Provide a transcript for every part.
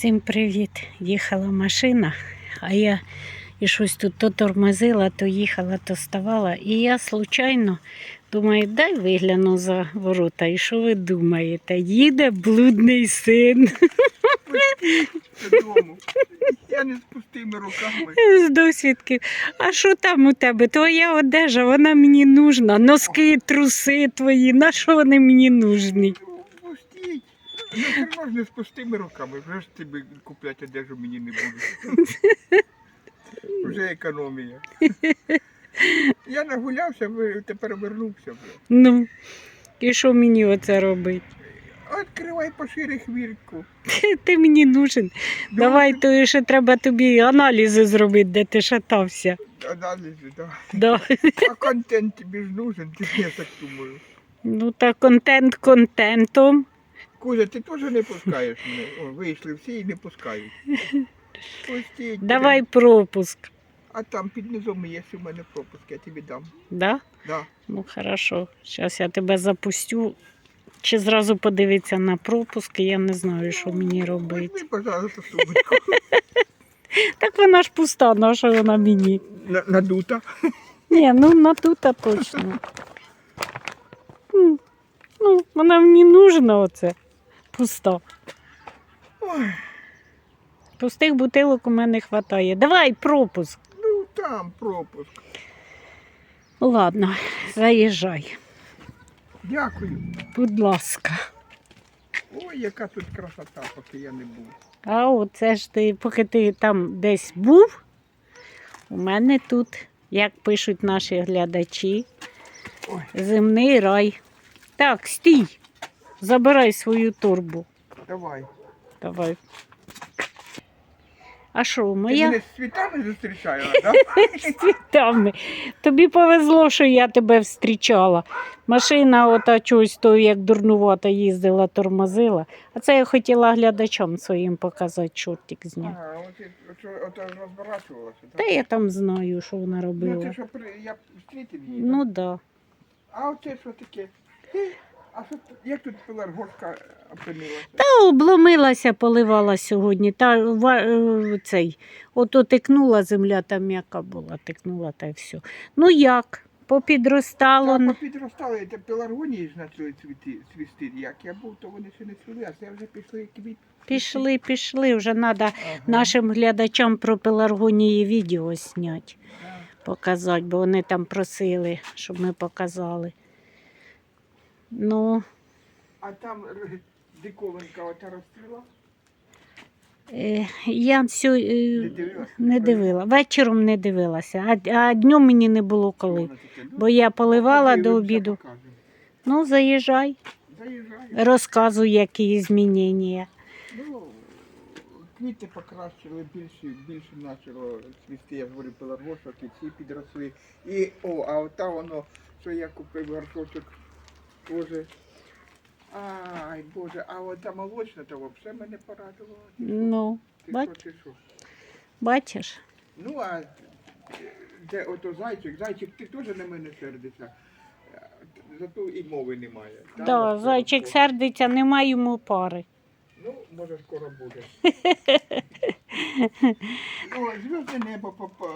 Всім привіт! Їхала машина, а я і щось тут то тормозила, то їхала, то ставала. І я случайно думаю, дай вигляну за ворота. І що ви думаєте? Їде блудний син додому. Я не з пустими руками. з досвідки. А що там у тебе? Твоя одежа, вона мені нужна. Носки, труси твої, на що вони мені нужні? Ну, ж не з пустими руками. Вже ж тобі купляти одежу мені не буду. Вже економія. Я нагулявся, тепер вернувся. Ну, і що мені оце робить? Відкривай пошире хвіртку. Ти мені нужен. Ну, Давай, то ще треба тобі аналізи зробити, де ти шатався. Аналізи, да. Да. А контент тобі ж нужен, я так думаю. Ну та контент контентом. Кузя, ти теж не пускаєш мене. О, вийшли всі і не пускають. Пустіть. Давай пропуск. А там під низом є у мене пропуск, я тобі дам. Да? Да. Ну хорошо. Зараз я тебе запустю. Чи зразу подивитися на пропуск, я не знаю, що мені робити. Візьми, пожалуйста, сумочку. Так вона ж пуста, на що вона мені? На- Надута. Ні, ну на тута точно. М, Ну, вона мені нужна оце. Пуста. Ой, Пустих бутилок у мене вистачає. Давай пропуск. ну там пропуск. Ладно, заїжджай. Дякую. Будь ласка. Ой, яка тут красота, поки я не був. А оце ж ти, поки ти там десь був, у мене тут, як пишуть наші глядачі, Ой. земний рай. Так, стій. Забирай свою торбу. Давай. Давай. А що, Ти моя мене з світами зустрічаєш, так? з цвітами? Тобі повезло, що я тебе зустрічала. Машина ота чогось то як дурнувата їздила, тормозила. А це я хотіла глядачам своїм показати, чортик зняв. Ага, от, от, що- от Та так? я там знаю, що вона Ну, робила. це що при... я зустрітив її. Ну так? да. А оце що таке? Ти- А що, як тут пеларгошка опинилася? Та обломилася, поливала сьогодні. Та ва- е, цей, ото тикнула земля, там м'яка була, тикнула та й все. Ну як? Попідростало. Та попідростали, та пеларгонії ж почали цвіти, цвісти. Як я був, то вони ще не цвіли, а це вже пішли квіт. Пішли, пішли. Вже треба Ага. нашим глядачам про пеларгонії відео зняти, показати, бо вони там просили, щоб ми показали. Ну, А там диковинка ота розстріла? е, я всю, е, Не дивила. Вечором не дивилася, а, а днем мені не було коли. Ну, Бо я поливала до обіду. Ну, заїжджай, Заїжджай. розказуй, які змінення. Ну, квіти покращили, більше, більше почало цвісти, я ж говорю, пеларгошок, і ці підросли. І, о, а ота воно, що я купив горшочок, теж. Ай, Боже, а ота молочна, то взагалі мене порадувала. Ну, Ти бач. що, ти що? бачиш? Ну, а де ото зайчик, зайчик, ти теж на мене сердишся. Зато і мови немає. Так, да, зайчик от. сердиться, немає йому пари. Ну, може, скоро буде. О, небо попа...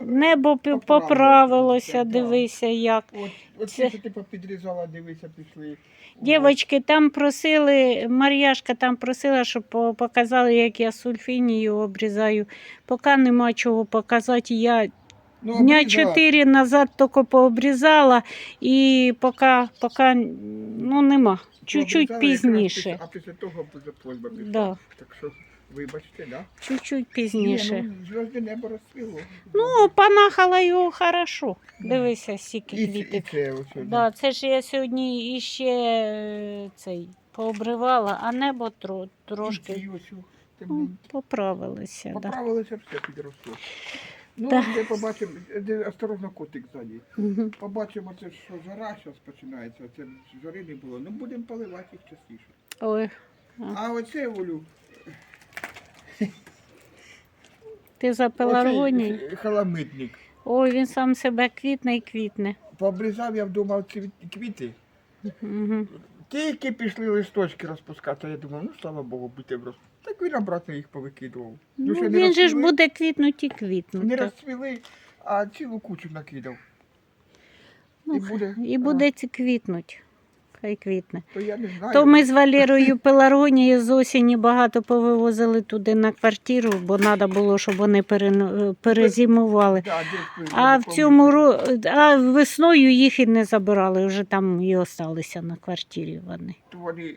Небо пі- Поправилося, дивися як. От, от Це- що ти попідрізала, дивися, пішли. Дівочки там просили, Мар'яшка там просила, щоб по- показали, як я сульфінію обрізаю. Поки нема чого показати, я Ну, дня обрізала. чотири назад тільки пообрізала і поки, поки ну, нема. Чуть-чуть Обрізала якраз пізніше. А після того буде просьба пішла. Да. Так що, вибачте, да? Чуть-чуть пізніше. Ні, ну, зв'язне небо розцвіло. Ну, понахала його хорошо. Дивися, стільки і, квітів. це ось. сюди. Да, це ж я сьогодні іще е, цей пообривала, а небо тро, І трошки ці ось, о, ну, темненькі. поправилося. Да. Поправилося, все підросло. Ну, Да. де побачимо, де осторожно котик ззаді. Мгм. Побачимо, це що жара зараз починається, це жари не було. Ну будемо поливати їх частіше. Ой, А оце Олю, ти за пеларгоній? оцей халамитник. Ой, він сам себе квітне і квітне. Пообрізав я вдома ці квіти, Угу. Тільки пішли листочки розпускати, я думав, ну слава Богу, будьте в роз... Так він обратно їх повикидував. Ну, ще не він же ж розцвіли- буде квітнути і квітнути. Не розцвіли, а цілу кучу накидав. Ну, і буде, І буде ці квітнуть. Хай квітне. То я не знаю. То ми з Валерою Пеларгонії з осені багато повивозили туди на квартиру, бо треба було, щоб вони перезимували. А в цьому ро... а весною їх і не забирали, вже там і осталися на квартирі вони. То вони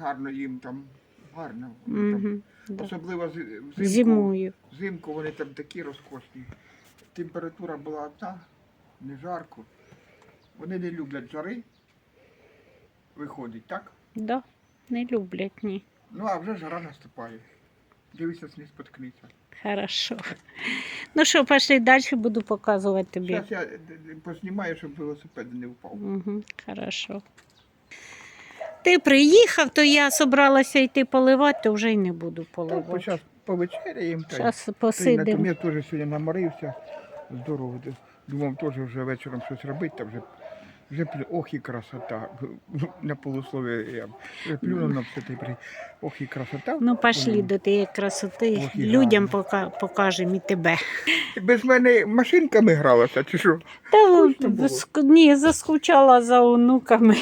гарно їм там, гарно. там. Угу. Да. Особливо взимку. Зимою. Взимку вони там такі розкошні. Температура була одна, не жарко. Вони не люблять жари. Виходить, так? Да. Не люблять, ні. Ну а вже жара наступає. Дивися, не споткнися. Хорошо. Ну що, пішли далі, буду показувати тобі. Зараз я е, е, познімаю, щоб велосипед не впав. Угу, хорошо. Ти приїхав, то я собралася йти поливати, то вже й не буду Так, поливати. зараз повечеряємо. Зараз посидимо. Я теж сьогодні наморився. Здорово. Думав, теж вже вечором щось робити, та вже, вже плю- ох і красота. На полуслові я вже плюнув на все при. Ох і красота. Ну, пішли до тієї красоти, Ох, і людям пока, покажемо і тебе. Без мене машинками гралася, чи що? Та ск- ні, заскучала за онуками.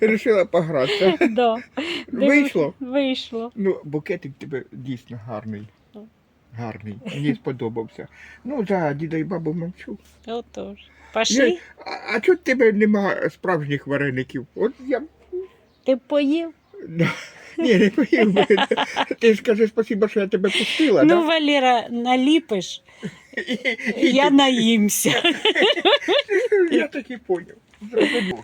Рішила погратися. Да. Вийшло? Вийшло. Ну, букетик тебе дійсно гарний. Гарний. Мені сподобався. Ну, за діда і бабу мовчу. Отож. Ні, А, а чого в тебе нема справжніх вареників? От я. Ти поїв? Да. Ні, не поїв би. Ти ж кажи спасибо, що я тебе пустила, Ну, да? Валера, наліпиш, я наїмся. Я так і поняв. Зрозумів.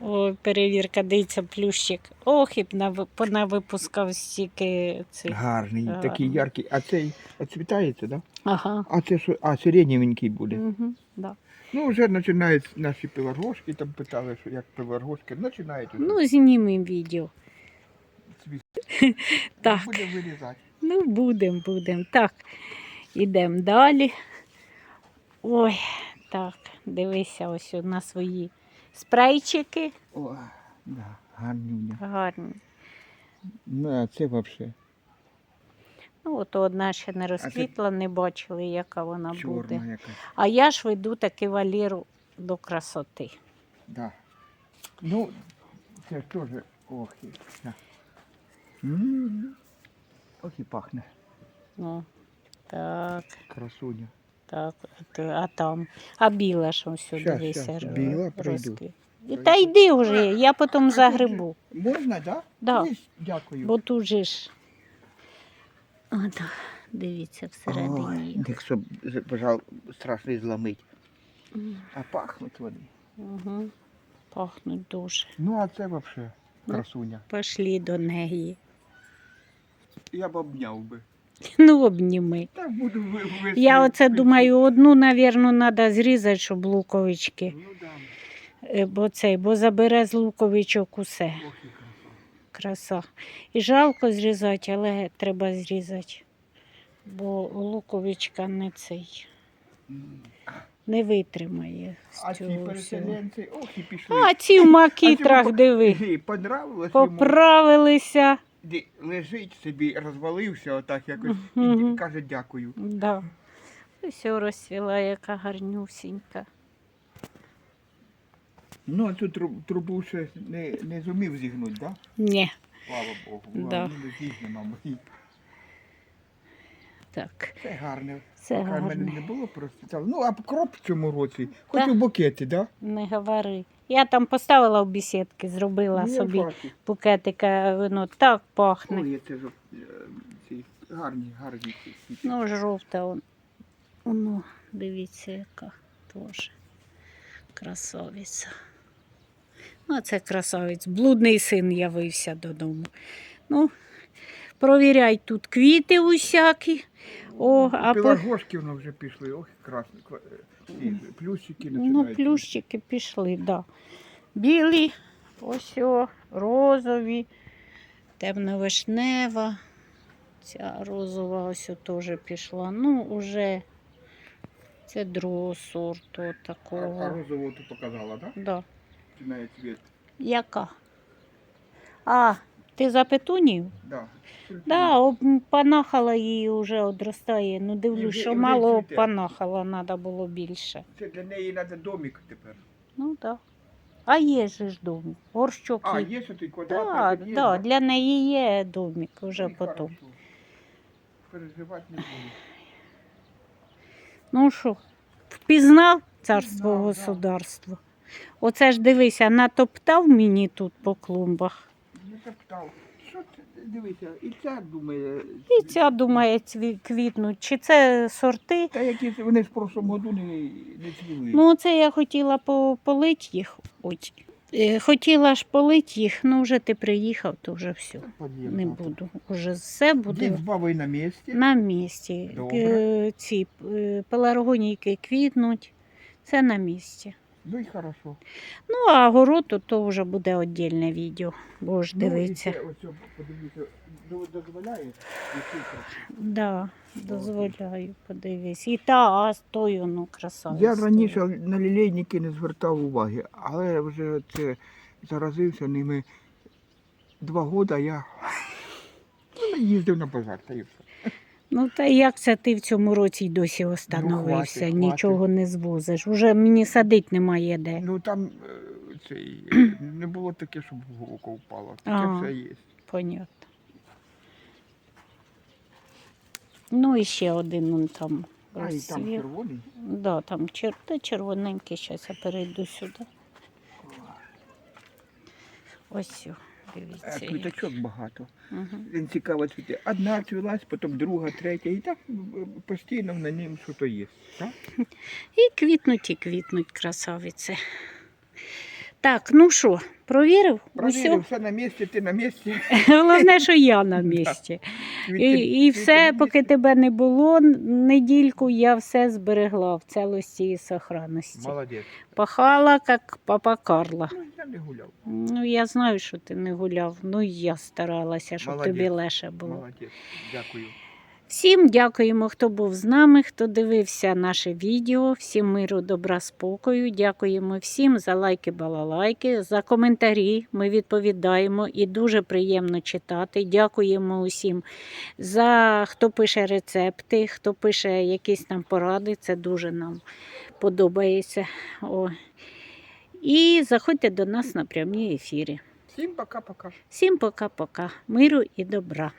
О, перевірка, дивіться, плющик. Ох, і б нав- понавипускав стільки цих. Гарний, Гарний. такий яркий. А цей оцвітається, да? Ага. А це що? А, сиренєвенький буде. Угу, да. Ну, вже починають наші пеларгошки, там питали, що як пеларгошки, починають уже Ну, знімемо відео. Так. Буде вирізати. Ну, будемо, будемо. Так, ідемо далі. Ой, так, дивися ось на свої спрейчики. О, да, гарнюня. Гарні. Ну, а це взагалі Ну, от одна ще не розквітла, не бачили, яка вона буде. якась. А я ж веду таки Валеру до красоти. Да. Ну, це теж ох. Да. М, Ох і пахне. Ну, так, Красуня. так, а там. А біла ж ось сюди дивися. біла прийду. І Та йди вже, я потім загребу. Можна, да? Да. Дякую. Бо тут же ж. О, да. Дивіться, всередині. їх. Якщо бажав страшно зламить. А пахнуть вони. Угу. Пахнуть дуже. Ну, а це взагалі Ну. красуня. Пішли до неї. Я б обняв би. Ну, обніми. Так буду ви, ви Я оце думаю, одну, навірно, треба зрізати, щоб луковички. Ну да, Е, Бо цей, бо забере з луковичок усе. ох краса. І жалко зрізати, але треба зрізати. Бо луковичка не цей не витримає. А ці переселенці, ох і пішли. А ці в макітрах, А диви, Понравилось поправилися. Лежить собі, розвалився отак якось і каже дякую. Да. Ось розцвіла, яка гарнюсінька. Ну, а тру- трубу ще не, не зумів зігнути, да? Ні, Слава Богу. Да. Не зігне, мабуть. так, Це гарне. це Поки мене не було просто. Ну, а кроп в цьому році, хоч Да. у букети, да? Не говори. Я там поставила в бесідки, зробила Ну, собі бачу. букетика, воно так пахне. Ой, це ж е, ці гарні, гарні ці. Ну, жовта, он. Воно, дивіться, яка теж красавиця. Ну, це красавець. Блудний син явився додому. Ну, провіряй тут квіти усякі. О, а по... Пеларгошки воно вже пішли, ох, красні. е, ці Ну, плющики пішли, да. Білі, ось о, розові, темно-вишнева. Ця розова ось теж пішла. Ну, уже це другого сорту от А, а такого. розову ти показала, так? Да? Да. Починає цвіт. Яка? А, ти за петунію? Да. Да, об- панахала її вже одростає. Ну дивлюсь, що мало панахала, треба було більше. Це для неї треба домик тепер. Ну так. Да. А є же ж домик, горщок А, є. що ти Так, квадрат? да, да, для неї є домик вже потім. Переживати не буду. Ну що, впізнав царство государство? Оце ж дивися, натоптав мені тут по клумбах. Не запитав. Що це? Дивися, і ця думає. І ця думає цві- квітнуть. Чи це сорти? Та якісь вони ж в прошлому году не, не цвіли. Ну, це я хотіла по- полить їх. Ой. Е, Хотіла ж полить їх, ну вже ти приїхав, то вже все. Подібно. Не буду. Уже все Дід буде з бабою на місці. на місці. Добре. Е, Ці е, пеларгонійки квітнуть. Це на місці. Ну і хорошо. Ну, а город то, то вже буде віддільне відео. Будеш дивитися. Ну, і це, ось, подивіться, до- дозволяє? Який красивий. Да, дозволяю, подивись. І та, а тою, ну, красавець. Я раніше на лілейники не звертав уваги, але вже це заразився ними два роки, я ну, їздив на базар та і все. Ну, та як це ти в цьому році й досі остановився, хватить, нічого не звозиш. Уже мені садить немає де. Ну там е, цей, не було таке, щоб в око впало. Таке Ага. все є. Понятно. Ну, і ще один он там А і там червоний. Да, там чер... та червоненький, зараз я перейду сюди. Ось, о, Е. Квіточок багато. Угу. Він цікаво цвіте. Одна цвілась, потім друга, третя. І так постійно на ним щось є. Так? І квітнуть, і квітнуть, красавиці. Так, ну що, провірив? Провірив, Усьо? все на місці, ти на місці. Головне, що я на місці. І, і все, поки тебе не було, недільку я все зберегла в целості і сохранності. Молодець. Пахала, як папа Карла. Ну, я не гуляв. Ну, я знаю, що ти не гуляв. Ну, я старалася, щоб Молодець. тобі легше було. Молодець. Дякую. Всім дякуємо, хто був з нами, хто дивився наше відео. Всім миру, добра, спокою. Дякуємо всім за лайки, балалайки, за коментарі. Ми відповідаємо і дуже приємно читати. Дякуємо усім за хто пише рецепти, хто пише якісь нам поради. Це дуже нам подобається. О. І заходьте до нас на прямі ефіри. Всім пока-пока. Всім пока-пока. Миру і добра.